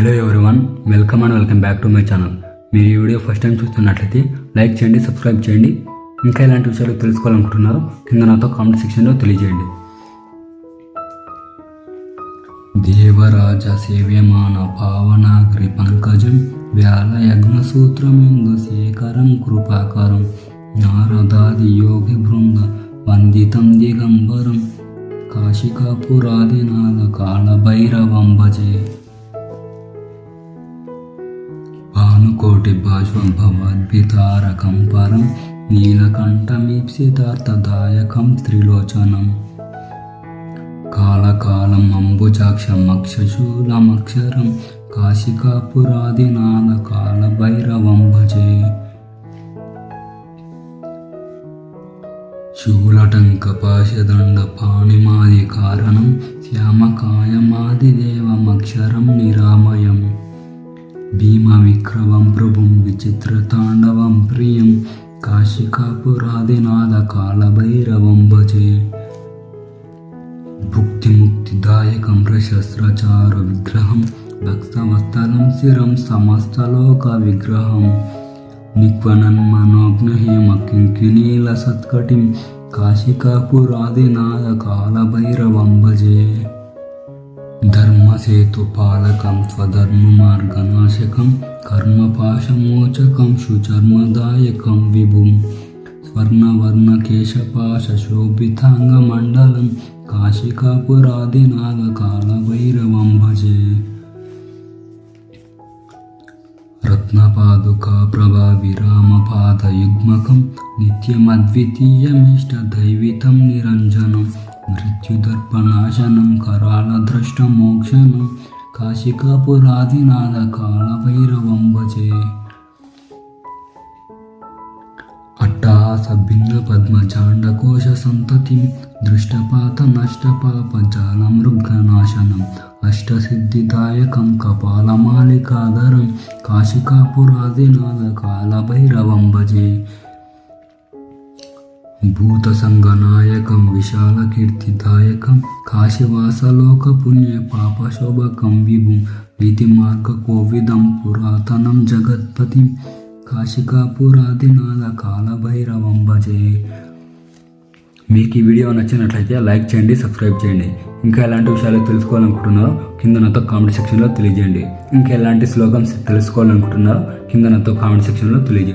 Hello everyone welcome and welcome back to my channel మీరు ఈ video first time చూస్తున్నట్లయితే like చేయండి subscribe చేయండి. ఇంకా ఇలాంటి విషయాలు తెలుసుకోవాలనుకుంటున్నారో కింద నాతో కామెంట్ సెక్షన్లో తెలియజేయండి. దేవరాజ సేవ్యమాన పావనాగ్రి పంకజం వ్యాల యజ్ఞ సూత్రమిందు శేఖరం కృపాకరం నారదాది యోగి బృంద వందితం దిగంబరం కాశికాపురాదినాథ కాళ భజే. భానుకోటి బాష్పభవద్భితారకం పరం నీలకంఠమీప్సితార్థదాయకం త్రిలోచనం. కాలకాలం అంబుజాక్షమక్షశూలమక్షరం అక్షశూలమక్షరం కాశికాపురాదినాథ కాళభైరవం భజే. శూలటంకపాశదండ పాణిమాది కారణం శ్యామకాయమాదిదేవమక్షరం నిరామయం. भीमविक्रमं प्रभुं विचित्रताण्डवं प्रियं काशिकापुरादिनादकालभैरवं भजे भुक्तिमुक्तिदायकं प्रशस्त्रचारविग्रहं भजेदायकं शिरं समस्तलोकविग्रहं समस्तलोकविग्रहंग्नहेमीलसत्कटिं काशिकापुरादिनादकालभैरवं भजे धर्म सेतुपालकं स्वधर्ममार्गनाशकं कर्मपाशमोचकं सुचर्मदायकं विभुं। स्वर्णवर्णकेशपाशोभिताङ्गमण्डलं काशिकापुरादिनागकालभैरवं भजे। रत्नपादुका प्रभाविरामपादयुग्मकं नित्यमद्वितीयमिष्ट दैवितं निरञ्जनम् మృత్యుదర్పనాశనం కరాళ ద్రష్ట కాశికాపురాదినాథ కాళభైరవం భజే అట్టాస పద్మచాండకోశ సంతతి దృష్టపాత నష్టపాప జాల మృగనాశనం అష్టసిద్ధిదాయకం కపాలమాలికాధరం కాశికాపురాదినాథ కాళభైరవం భజే భూత సంఘనాయకం విశాల కీర్తిదాయకం కాశీవాసలోక పుణ్య పాపశోభకం విభుం నీతి మార్గ కోవిదం పురాతనం జగత్పతిం కాశికాపురాదినాథ కాలభైరవం భజే మీకు ఈ వీడియో నచ్చినట్లయితే లైక్ చేయండి సబ్స్క్రైబ్ చేయండి. ఇంకా ఎలాంటి విషయాలు తెలుసుకోవాలనుకుంటున్నారో కింద నాతో కామెంట్ సెక్షన్లో తెలియజేయండి. ఇంకా ఎలాంటి స్లోగన్స్ తెలుసుకోవాలనుకుంటున్నారో కింద నాతో కామెంట్ సెక్షన్లో తెలియజేయండి